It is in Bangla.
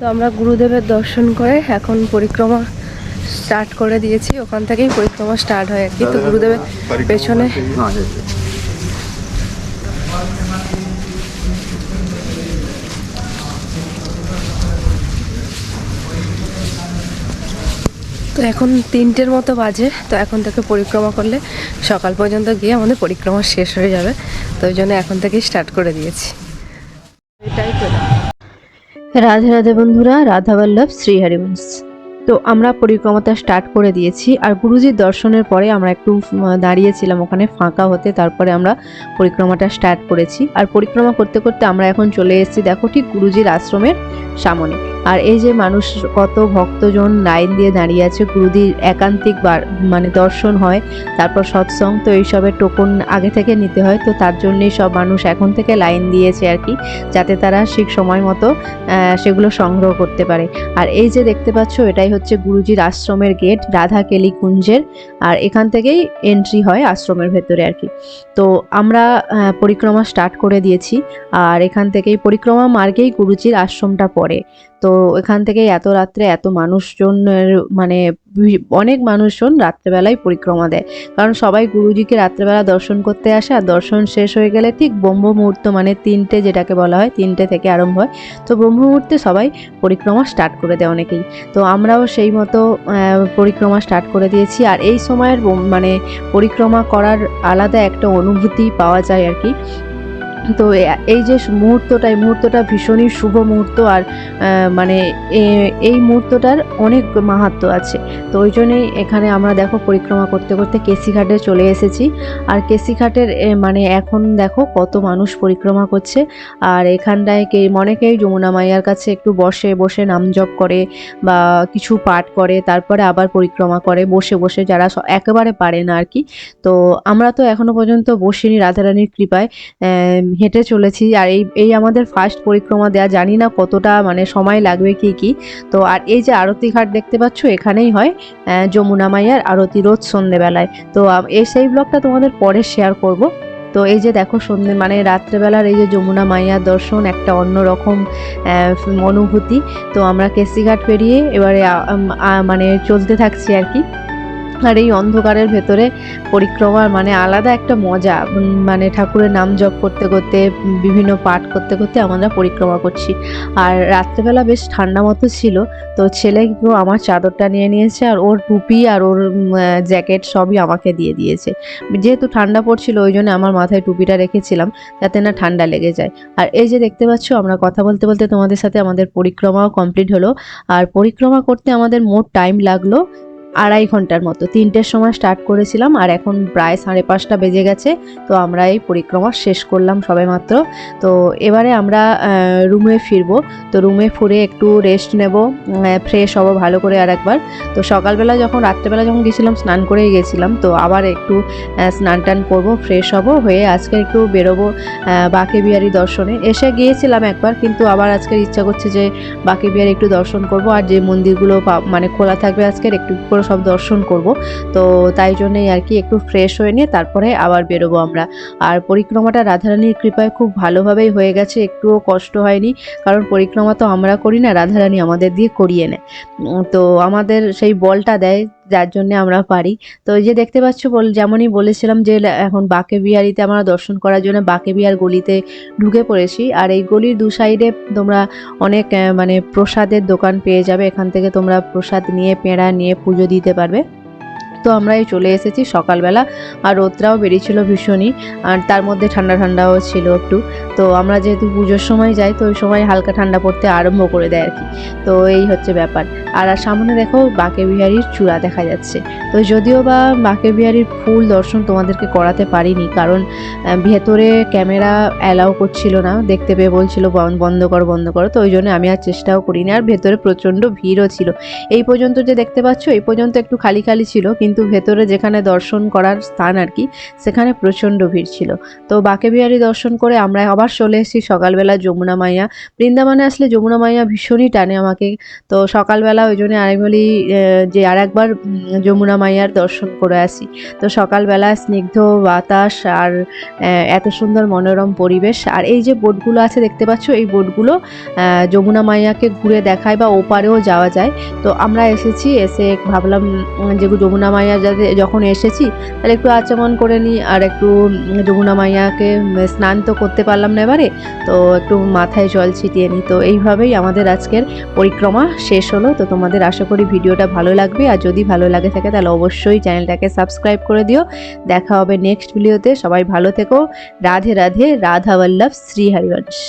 তো আমরা গুরুদেবের দর্শন করে এখন পরিক্রমা স্টার্ট করে দিয়েছি। ওখান থেকেই পরিক্রমা স্টার্ট হয় আর কি। তো গুরুদেবের পেছনে তো এখন তিনটের মতো বাজে। তো এখন থেকে পরিক্রমা করলে সকাল পর্যন্ত গিয়ে আমাদের পরিক্রমা শেষ হয়ে যাবে। তো ওই জন্য এখন থেকেই স্টার্ট করে দিয়েছি। এটাই পেলাম রাধে রাধে বন্ধুরা, রাধা বল্লভ, শ্রী হরিবংশ। তো আমরা পরিক্রমাটা স্টার্ট করে দিয়েছি আর গুরুজির দর্শনের পরে আমরা একটু দাঁড়িয়েছিলাম ওখানে ফাঁকা হতে, তারপরে আমরা পরিক্রমাটা স্টার্ট করেছি। আর পরিক্রমা করতে করতে আমরা এখন চলে এসেছি, দেখো ঠিক গুরুজির আশ্রমের সামনে। আর এই যে মানুষ কত ভক্তজন লাইন দিয়ে দাঁড়িয়ে আছে গুরুজির একান্তিক মানে দর্শন হয়, তারপর সৎসং তো এইসবের টোকন আগে থেকে নিতে হয়, তো তার জন্যই সব মানুষ এখন থেকে লাইন দিয়েছে আর কি, যাতে তারা ঠিক সময় মতো সেগুলো সংগ্রহ করতে পারে। আর এই যে দেখতে পাচ্ছ, এটাই হচ্ছে গুরুজির আশ্রমের গেট রাধা কেলি কুঞ্জের আর এখান থেকেই এন্ট্রি হয় আশ্রমের ভেতরে আর কি। তো আমরা পরিক্রমা স্টার্ট করে দিয়েছি, আর এখান থেকেই পরিক্রমা মার্গেই গুরুজির আশ্রমটা পড়ে। তো এখান থেকেই এত রাত্রে এত মানুষজনের মানে অনেক মানুষজন রাত্রেবেলায় পরিক্রমা দেয়। কারণ সবাই গুরুজিকে রাত্রেবেলা দর্শন করতে আসে আর দর্শন শেষ হয়ে গেলে ঠিক ব্রহ্ম মুহূর্ত মানে তিনটে যেটাকে বলা হয়, তিনটে থেকে আরম্ভ হয়। তো ব্রহ্ম মুহূর্তে সবাই পরিক্রমা স্টার্ট করে দেয় অনেকেই। তো আমরাও সেই মতো পরিক্রমা স্টার্ট করে দিয়েছি। আর এই সময়ের মানে পরিক্রমা করার আলাদা একটা অনুভূতি পাওয়া যায় আর কি। তো এই যে মুহূর্তটা, এই মুহূর্তটা ভীষণই শুভ মুহূর্ত আর মানে এই মুহূর্তটার অনেক মাহাত্ম্য আছে। তো ওই জন্যই এখানে আমরা দেখো পরিক্রমা করতে করতে কেসিঘাটে চলে এসেছি। আর কেসিঘাটের মানে এখন দেখো কত মানুষ পরিক্রমা করছে। আর এখানটায় কে অনেকেই যমুনা মাইয়ার কাছে একটু বসে বসে নাম জপ করে বা কিছু পাঠ করে, তারপরে আবার পরিক্রমা করে, বসে বসে যারা একেবারে পারে না আর কি। তো আমরা তো এখনও পর্যন্ত বসিনি রাধারানীর কৃপায়। হেঁটে চলেছি আর এই এই আমাদের ফার্স্ট পরিক্রমা দেয়া জানি না কতটা মানে সময় লাগবে কি কি। তো আর এই যে আরতি ঘাট দেখতে পাচ্ছ, এখানেই হয় যমুনা মাইয়ার আরতি রোজ সন্ধেবেলায়। তো এই সেই ব্লগটা তোমাদের পরে শেয়ার করব। তো এই যে দেখো সন্ধ্যে মানে রাত্রেবেলার এই যে যমুনা মাইয়ার দর্শন, একটা অন্যরকম অনুভূতি। তো আমরা কেসিঘাট পেরিয়ে এবারে মানে চলতে থাকছি আর কি। আর এই অন্ধকারের ভেতরে পরিক্রমার মানে আলাদা একটা মজা। মানে ঠাকুরের নাম জপ করতে করতে, বিভিন্ন পাঠ করতে করতে আমরা পরিক্রমা করছি। আর রাত্রেবেলা বেশ ঠান্ডা মতো ছিল, তো ছেলে আমার চাদরটা নিয়ে নিয়েছে আর ওর টুপি আর ওর জ্যাকেট সবই আমাকে দিয়ে দিয়েছে। যেহেতু ঠান্ডা পড়ছিল ওই জন্য আমার মাথায় টুপিটা রেখেছিলাম, যাতে না ঠান্ডা লেগে যায়। আর এই যে দেখতে পাচ্ছ, আমরা কথা বলতে বলতে তোমাদের সাথে আমাদের পরিক্রমাও কমপ্লিট হলো। আর পরিক্রমা করতে আমাদের মোট টাইম লাগল আড়াই ঘণ্টার মতো। তিনটের সময় স্টার্ট করেছিলাম আর এখন প্রায় সাড়ে পাঁচটা বেজে গেছে। তো আমরা এই পরিক্রমা শেষ করলাম সবে মাত্র। তো এবারে আমরা রুমে ফিরবো। তো রুমে ফুরে একটু রেস্ট নেব ফ্রেশ হব ভালো করে আর একবার। তো সকালবেলা যখন, রাত্রেবেলা যখন গেছিলাম, স্নান করেই গেছিলাম। তো আবার একটু স্নান টান করব ফ্রেশ হব হয়ে আজকে একটু বেরোবো বাঁকে বিহারি দর্শনে। এসে গিয়েছিলাম একবার, কিন্তু আবার আজকের ইচ্ছা করছে যে বাঁকে বিহারি একটু দর্শন করব। আর যে মন্দিরগুলো মানে খোলা থাকবে আজকের, একটু করে সব দর্শন করব। তো তাই জন্যই আর কি একটু ফ্রেশ হয়ে নিয়ে তারপরে আবার বেরোবো আমরা। আর পরিক্রমাটা রাধারানীর কৃপায় খুব ভালোভাবেই হয়ে গেছে, একটুও কষ্ট হয়নি। কারণ পরিক্রমা তো আমরা করি না, রাধারানী আমাদের দিয়ে করিয়ে নেয়। তো আমাদের সেই বলটা দেয় যার জন্য আমরা পারি। তো এই যে দেখতে পাচ্ছ, বল, যেমনই বলেছিলাম যে এখন বাঁকে বিহারিতে আমরা দর্শন করার জন্য বাঁকে বিহার গলিতে ঢুকে পড়েছি। আর এই গলির দু সাইডে তোমরা অনেক মানে প্রসাদের দোকান পেয়ে যাবে। এখান থেকে তোমরা প্রসাদ নিয়ে, পেঁড়া নিয়ে পুজো দিতে পারবে। তো আমরা এই চলে এসেছি সকালবেলা। আর রোদটাও বেরিয়েছিল ভীষণই। আর তার মধ্যে ঠান্ডা ঠান্ডাও ছিল একটু। তো আমরা যেহেতু পুজোর সময় যাই, তো ওই সময় হালকা ঠান্ডা পড়তে আরম্ভ করে দেয় আর কি। তো এই হচ্ছে ব্যাপার। আর আর সামনে দেখো বাঁকে বিহারির চূড়া দেখা যাচ্ছে। তো যদিও বা বাঁকে বিহারির ফুল দর্শন তোমাদেরকে করাতে পারিনি, কারণ ভেতরে ক্যামেরা অ্যালাউ করছিল না, দেখতে পেয়ে বলছিল বন- বন্ধ করো বন্ধ করো, তো ওই জন্য আমি আর চেষ্টাও করিনি, আর ভেতরে প্রচণ্ড ভিড়ও ছিল। এই পর্যন্ত যে দেখতে পাচ্ছ, এই পর্যন্ত একটু খালি খালি ছিল, কিন্তু ভেতরে যেখানে দর্শন করার স্থান আর কি, সেখানে প্রচণ্ড ভিড় ছিল। তো বাকে বিহারি দর্শন করে আমরা আবার চলে এসেছি সকালবেলা যমুনা মাইয়া। বৃন্দাবনে আসলে যমুনা মাইয়া ভীষণই টানে আমাকে। তো সকালবেলা ওই জন্য আমি বলি যে আর একবার যমুনা মাইয়ার দর্শন করে আসি। তো সকালবেলা স্নিগ্ধ বাতাস আর এত সুন্দর মনোরম পরিবেশ। আর এই যে বোটগুলো আছে, দেখতে পাচ্ছ? এই বোটগুলো যমুনা মাইয়াকে ঘুরে দেখায় বা ওপারেও যাওয়া যায়। তো আমরা এসেছি, এসে ভাবলাম যে যমুনা মাইয়া যাতে, যখন এসেছি, তাহলে একটু আচমন করে নিই আর একটু যমুনা মাইয়াকে স্নান তো করতে পারলাম না এবারে, তো একটু মাথায় জল ছিটিয়ে নিই। তো এইভাবেই আমাদের আজকের পরিক্রমা শেষ হলো। তো তোমাদের আশা করি ভিডিওটা ভালো লাগবে। আর যদি ভালো লাগে থাকে, তাহলে অবশ্যই চ্যানেলটাকে সাবস্ক্রাইব করে দিও। দেখা হবে নেক্সট ভিডিওতে সবাই ভালো থেকো। রাধে রাধে। রাধা বল্লভ, শ্রী হরিবংশ।